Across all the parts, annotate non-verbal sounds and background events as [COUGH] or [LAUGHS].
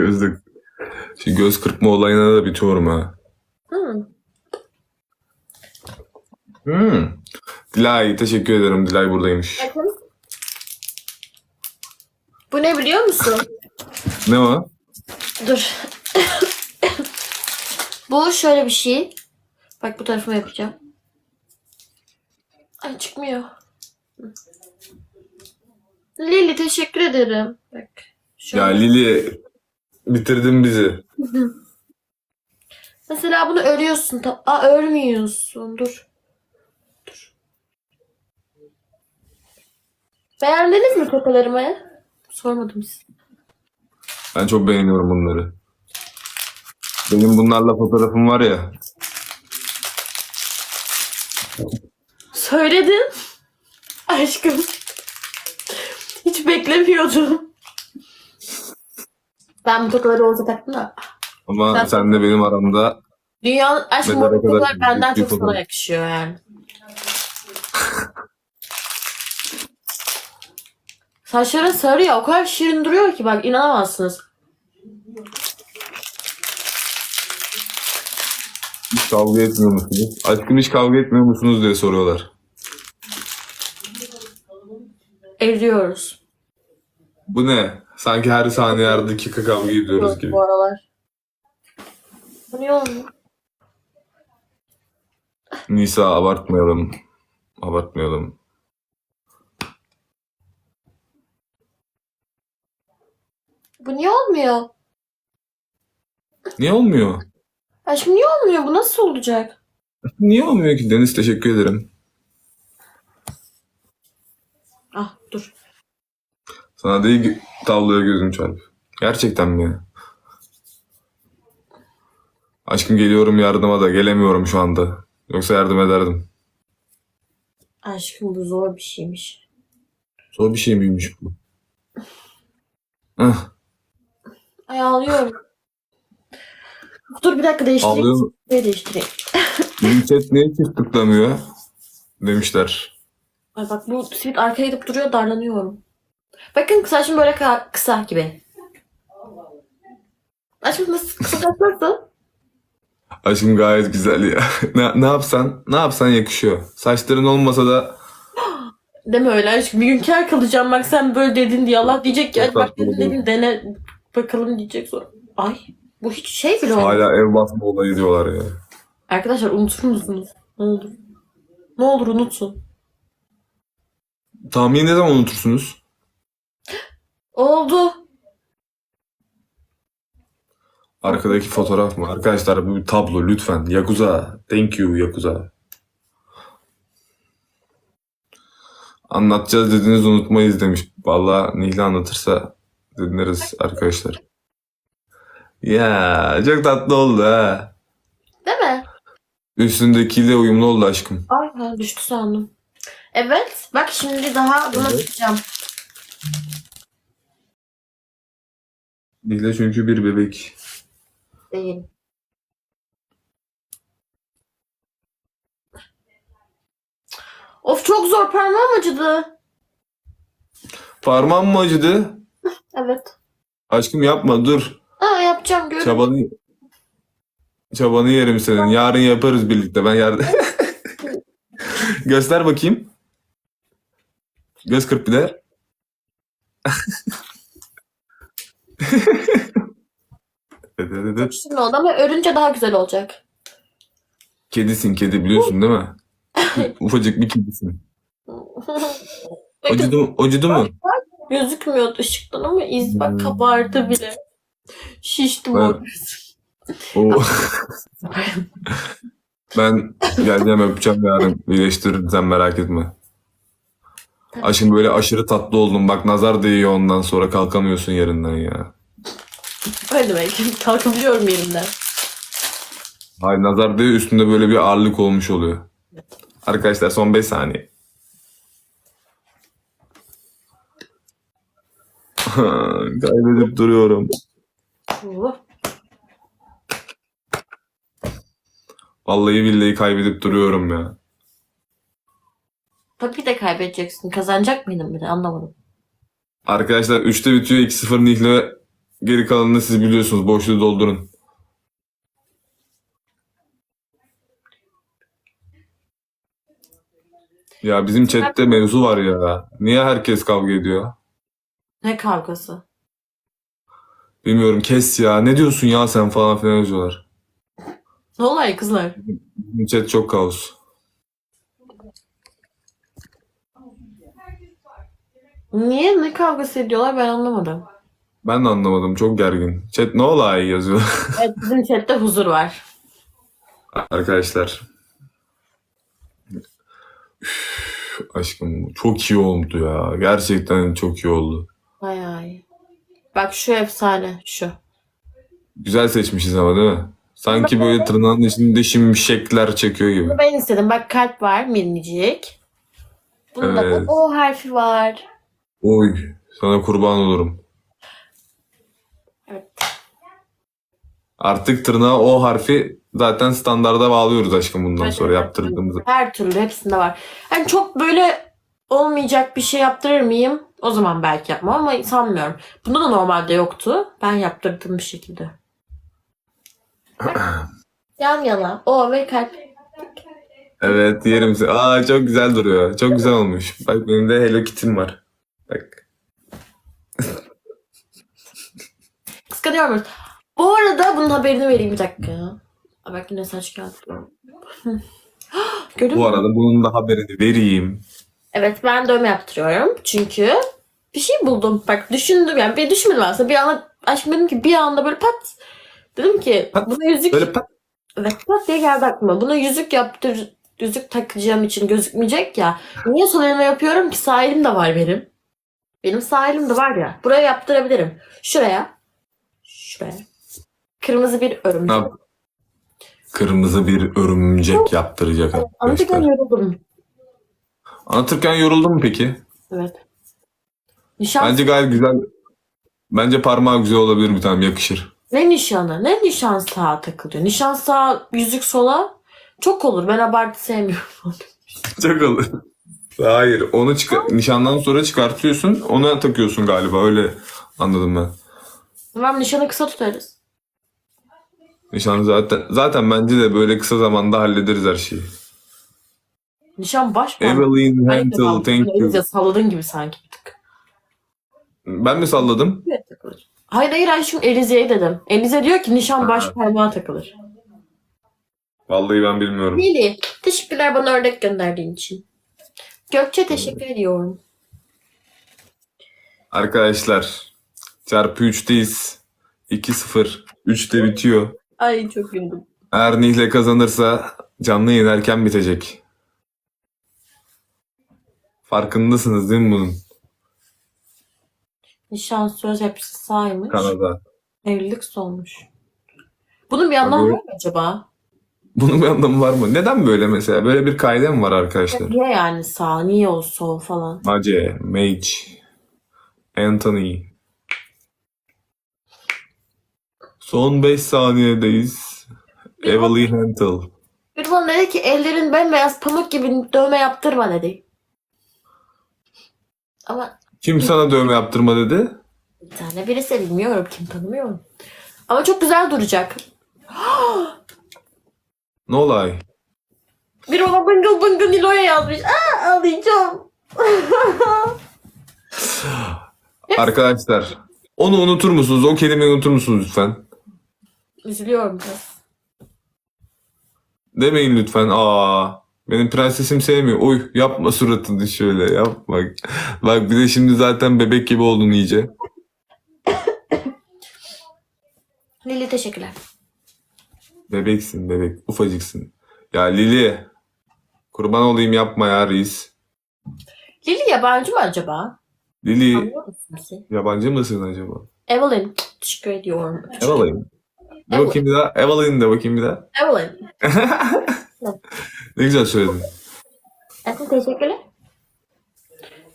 Gözlük. Şu göz kırpma olayına da bitiyorum ha. Hı. Hmm. Dilay teşekkür ederim. Dilay buradaymış. Bakın. Bu ne biliyor musun? Ne o? Dur. [COUGHS] Bu şöyle bir şey. Bak bu tarafımı yapacağım. Ay çıkmıyor. Lili teşekkür ederim. Bak. Şöyle. Ya Lili bitirdin bizi. [LAUGHS] Mesela bunu örüyorsun. Tam... Aa örmüyorsun. Dur. Dur. Beğendiniz mi tokalarımı? Sormadım size. Ben çok beğeniyorum bunları. Benim bunlarla fotoğrafım var ya. Söyledin. Aşkım. Hiç beklemiyordum. Ben bu tokaları olsa taktım da. Ama Sen- sen de benim aramda Dünyanın aşkım Mezara bu tokalar kadar benden büyük çok bir sana yakışıyor yani. Saçların sarı ya o kadar şirin duruyor ki bak inanamazsınız. hiç kavga etmiyor musunuz? Aşkım hiç kavga etmiyor musunuz diye soruyorlar. Ediyoruz. Bu ne? Sanki her saniye her dakika kavga ediyoruz gibi. Bu aralar. Bu ne oldu? Nisa abartmayalım. Abartmayalım. Bu niye olmuyor? Niye olmuyor? Aşkım niye olmuyor? Bu nasıl olacak? Niye olmuyor ki? Deniz teşekkür ederim. Ah dur. Sana değil tabloya gözüm çarp. Gerçekten mi ya? Aşkım geliyorum yardıma da gelemiyorum şu anda. Yoksa yardım ederdim. Aşkım bu zor bir şeymiş. Zor bir şey miymiş bu? Ah, Ay ağlıyorum. Dur bir dakika değiştireyim. ağlıyorum. Bir değiştireyim. [LAUGHS] Benim chat niye çift tıklamıyor? Demişler. Ay bak bu simit arkaya gidip duruyor darlanıyorum. Bakın saçım böyle kısa gibi. Aşkım nasıl kısa saç nasıl? Aşkım gayet güzel ya. [LAUGHS] ne, ne yapsan, ne yapsan yakışıyor. Saçların olmasa da [GASPS] Deme öyle aşkım. Bir gün kar kalacağım bak sen böyle dedin diye Allah diyecek ki hadi bak dedin dene bakalım diyecek sonra. Ay bu hiç şey bile olmadı. hala ev basma olayı diyorlar ya. Arkadaşlar unutur musunuz? Ne olur. Ne olur unutun. Tahmini ne zaman unutursunuz? Oldu. Arkadaki fotoğraf mı? Arkadaşlar bu bir tablo lütfen. Yakuza. Thank you Yakuza. Anlatacağız dediniz unutmayız demiş. Vallahi Nihli anlatırsa dinleriz arkadaşlar. Ya çok tatlı oldu ha. Değil mi? Üstündekiyle uyumlu oldu aşkım. Ay düştü sandım. Evet. Bak şimdi daha buna Evet. sıkacağım. Nihle çünkü bir bebek. Değil. Of çok zor parmağım acıdı. Parmağım mı acıdı? Evet. Aşkım yapma dur. Aa yapacağım görün. Çabanı çabanı yerim senin. Yarın yaparız birlikte. Ben yarın [LAUGHS] Göster bakayım. Göz kırp bir de. [LAUGHS] Şimdi [LAUGHS] oldu ama örünce daha güzel olacak. Kedisin kedi biliyorsun değil mi? [LAUGHS] Ufacık bir kedisin. [LAUGHS] Acıdı mı? Acıdı mı? gözükmüyordu ışıktan ama iz bak kabardı bile. Şişti Evet. bu. Oo. ben geleceğim öpeceğim yarın. İyileştiririm sen merak etme. Aşkım böyle aşırı tatlı oldum. Bak nazar değiyor ondan sonra kalkamıyorsun yerinden ya. Öyle demek. [LAUGHS] Kalkabiliyorum yerimden. Hayır nazar değiyor üstünde böyle bir ağırlık olmuş oluyor. Arkadaşlar son 5 saniye. [LAUGHS] Kaybedip duruyorum. Uh. Vallahi billahi kaybedip duruyorum ya. Tabii de kaybedeceksin. Kazanacak mıydın bir de anlamadım. Arkadaşlar 3'te bitiyor 2-0 Nihle Geri kalanını siz biliyorsunuz. Boşluğu doldurun. Ya bizim chatte mevzu var ya. Niye herkes kavga ediyor? Ne kavgası? Bilmiyorum kes ya. Ne diyorsun ya sen falan filan yazıyorlar. Ne olay kızlar? Bizim chat çok kaos. Niye ne kavgası ediyorlar ben anlamadım. Ben de anlamadım. Çok gergin. Chat ne olay yazıyor. [LAUGHS] Evet bizim chatte huzur var. Arkadaşlar. Üf, aşkım çok iyi oldu ya. Gerçekten çok iyi oldu. Bayağı iyi. Bak şu efsane şu. Güzel seçmişiz ama değil mi? Sanki böyle tırnağın içinde şimşekler çekiyor gibi. Bunu ben istedim. Bak kalp var minicik. Bunda Evet. da O harfi var. Oy sana kurban olurum. Evet. Artık tırnağa O harfi zaten standarda bağlıyoruz aşkım bundan Evet, sonra evet. yaptırdığımızı. Her türlü hepsinde var. Yani çok böyle olmayacak bir şey yaptırır mıyım? O zaman belki yapmam ama sanmıyorum. Bunda da normalde yoktu. Ben yaptırdım bir şekilde. [CLEARS THROAT] Yan yana. O ve kalp. Evet yerim seni. Aa çok güzel duruyor. Çok güzel olmuş. Bak benim de Hello Kitty'm var. Bak. Kıskanıyoruz. Bu arada bunun haberini vereyim bir dakika. Aa, Bak yine saç geldi. [GASPS] Gördün Bu mü? arada bunun da haberini vereyim. Evet ben dövme yaptırıyorum. Çünkü bir şey buldum. Bak düşündüm yani. Bir düşünmedim aslında. Bir anda aşkım dedim ki bir anda böyle pat. Dedim ki Pat. buna yüzük Böyle pat. Evet pat diye geldi aklıma. Buna yüzük yaptır yüzük takacağım için gözükmeyecek ya. Niye sol elime yapıyorum ki sağ elim de var benim. Benim sağ elim de var ya. Buraya yaptırabilirim. Şuraya. Şuraya. Kırmızı bir örümcek. yap? Kırmızı bir örümcek yaptıracak Anlatırken arkadaşlar. yoruldum. Anlatırken yoruldun mu peki? Evet. Nişan Bence gayet güzel. Bence parmağı güzel olabilir bir tane yakışır. Ne nişanı? Ne nişan sağa takılıyor? Nişan sağa, yüzük sola. Çok olur. Ben abartı sevmiyorum. [LAUGHS] Çok olur. Hayır onu çıkar nişandan sonra çıkartıyorsun ona takıyorsun galiba öyle anladım ben. Tamam nişanı kısa tutarız. Nişan zaten zaten bence de böyle kısa zamanda hallederiz her şeyi. Nişan baş mı? Evelyn tamam. thank you. İyice salladın gibi sanki bir tık. Ben mi salladım? Evet takılır. Hayır hayır aşkım Elize'ye dedim. Elize diyor ki nişan baş parmağa takılır. Vallahi ben bilmiyorum. Nili teşekkürler bana örnek gönderdiğin için. Gökçe teşekkür ediyorum. Arkadaşlar çarpı 3'teyiz. 2-0. 3'te bitiyor. Ay çok güldüm. Eğer Nihle kazanırsa canlı yayın erken bitecek. Farkındasınız değil mi bunun? Nişan söz hepsi saymış. Kanada. Evlilik solmuş. Bunun bir anlamı Tabii. var mı acaba? Bunun bir anlamı var mı? Neden böyle mesela? Böyle bir kaide mi var arkadaşlar? Niye yani sağ, niye o sol falan? Mace, Mage, Anthony. Son 5 saniyedeyiz. Evelyn Hentel. Bir bana dedi ki ellerin bembeyaz pamuk gibi dövme yaptırma dedi. Ama Kim sana dövme yaptırma dedi? bir tane birisi bilmiyorum kim tanımıyorum. Ama çok güzel duracak. [GASPS] Ne olay? Bir ona bıngıl bıngıl Nilo'ya yazmış. Aa ağlayacağım. [LAUGHS] Arkadaşlar onu unutur musunuz? O kelimeyi unutur musunuz lütfen? Üzülüyorum biraz. Demeyin lütfen. Aa, benim prensesim sevmiyor. Oy yapma suratını şöyle yapma. Bak bir de şimdi zaten bebek gibi oldun iyice. [COUGHS] Lili teşekkürler. Bebeksin bebek. Ufacıksın. Ya Lili. Kurban olayım yapma ya reis. Lili yabancı mı acaba? Lili Anlıyor musun yabancı mısın acaba? Evelyn. Teşekkür ediyorum. Evelyn. De Evelyn. bakayım bir daha. Evelyn de bakayım bir daha. [LAUGHS] Evelyn. Ne güzel söyledin. Esin teşekkürler.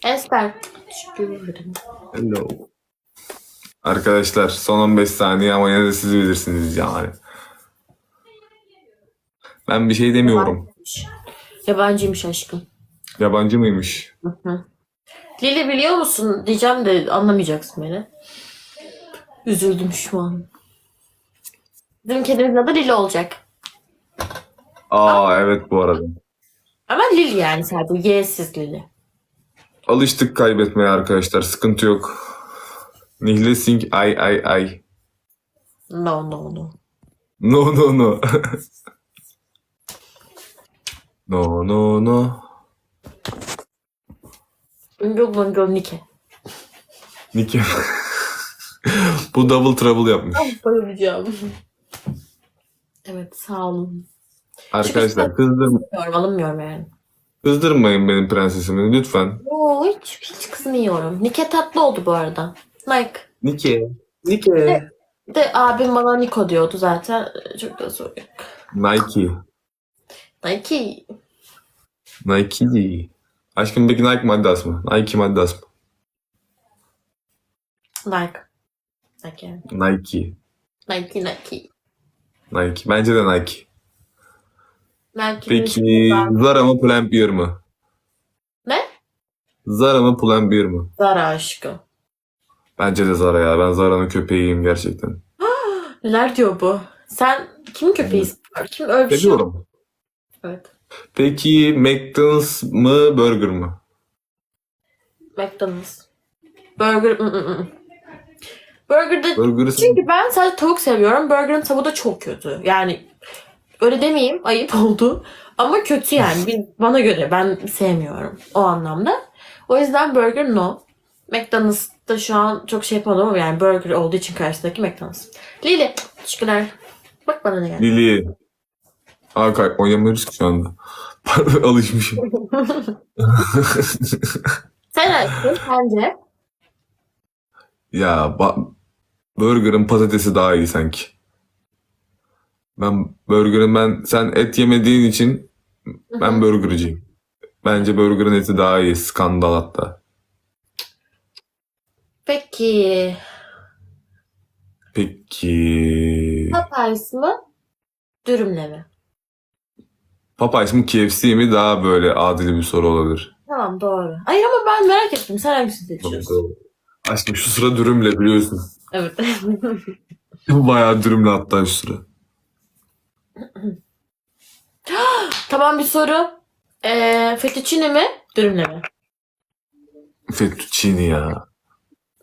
Esper. Teşekkür ederim. Hello. Arkadaşlar son 15 saniye ama yine de siz bilirsiniz yani. Ben bir şey demiyorum. Yabancıymış aşkım. Yabancı mıymış? Hı hı. Lili biliyor musun diyeceğim de anlamayacaksın beni. Üzüldüm şu an. Bizim kedimizin adı Lili olacak. Aa evet bu arada. Ama Lili yani sadece Y'siz Lili. Alıştık kaybetmeye arkadaşlar. Sıkıntı yok. Nihle Singh ay ay ay. No no no. No no no. no no no. Bungul bungul Nike. Nike. [LAUGHS] Bu double trouble yapmış. Bayılacağım. Evet sağ olun. Arkadaşlar kızdır, Alınmıyorum, alınmıyorum yani. kızdırmayın benim prensesimi lütfen. Oo, hiç, hiç kızmıyorum. Nike tatlı oldu bu arada. Like. Nike. Nike. Bir de abim bana Niko diyordu zaten. Çok da yok. Nike. Nike. Nike. Aşkım peki Nike mi Adidas mı? Nike mi Adidas mı? Nike. Nike. Nike. Nike, Nike. Nike. Bence de Nike. Nike. Peki Zara mı Pull&Bear mı? Ne? Zara mı Pull&Bear mı? Zara aşkı. Bence de Zara ya. Ben Zara'nın köpeğiyim gerçekten. [GASPS] Neler diyor bu? Sen kim köpeğisin? Kim öyle bir şey. Evet. Peki McDonald's mı Burger mı? McDonald's. Burger. ı, ı, ı. Burger'da Burger'ı Çünkü ben sadece tavuk seviyorum. Burger'ın tavuğu da çok kötü. Yani öyle demeyeyim ayıp [LAUGHS] oldu. Ama kötü yani. Bir, bana göre ben sevmiyorum o anlamda. O yüzden burger no. McDonald's'ta şu an çok şey yapamadım ama yani burger olduğu için karşısındaki McDonald's. Lili teşekkürler. Bak bana ne geldi. Lili. Aa kay oynamıyoruz ki şu anda. [LAUGHS] Alışmışım. [LAUGHS] Sen açtın sence? ya ba- Burger'ın patatesi daha iyi sanki. Ben Burger'ın ben sen et yemediğin için ben burgercıyım. Bence Burger'ın eti daha iyi. Skandal hatta. Peki. Peki. Popeyes mı? Dürümle mi? Popeyes mi KFC mi daha böyle adil bir soru olabilir. Tamam doğru. Hayır ama ben merak ettim. Sen hangisini seçiyorsun? Aşkım şu sıra dürümle biliyorsun. Evet. Bayağı dürümle hatta sıra. [GASPS] tamam bir soru. Ee, fettuccine mi? Dürümle mi? Fettuccine ya.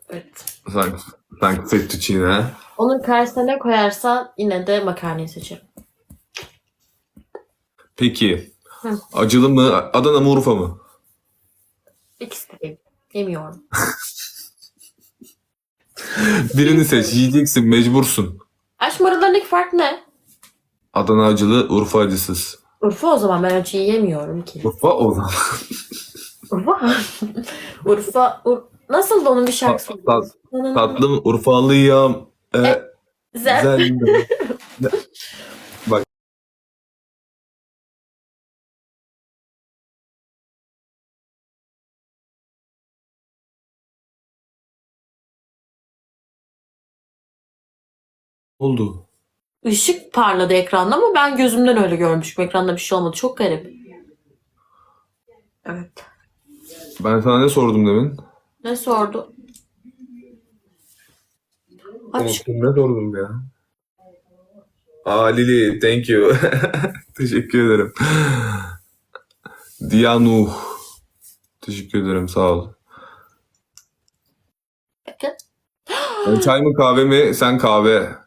Evet. Sanki, sanki fettuccine ha. Onun karşısına ne koyarsan yine de makarnayı seçerim. Peki. Hı. Acılı mı? Adana mı Urfa mı? İkisi de değil. Yemiyorum. [LAUGHS] [LAUGHS] Birini seç. Yiyeceksin. Mecbursun. Aşk aralarındaki fark ne? Adana acılı, Urfa acısız. Urfa o zaman ben acıyı yemiyorum ki. Urfa o zaman. [LAUGHS] Urfa. Urfa. Ur... Nasıl da onun bir şarkısı? Tat- tat- Tatlım Urfalıyam. E, Güzel. güzel. [LAUGHS] oldu? Işık parladı ekranda ama ben gözümden öyle görmüşüm. Ekranda bir şey olmadı. Çok garip. Evet. Ben sana ne sordum demin? Ne sordu? Aç. Unuttum, ne sordum ya? Aa Lili, thank you. [LAUGHS] Teşekkür ederim. Diyanuh. Teşekkür ederim, sağ ol. Bakın. [GASPS] Ben çay mı kahve mi? Sen kahve.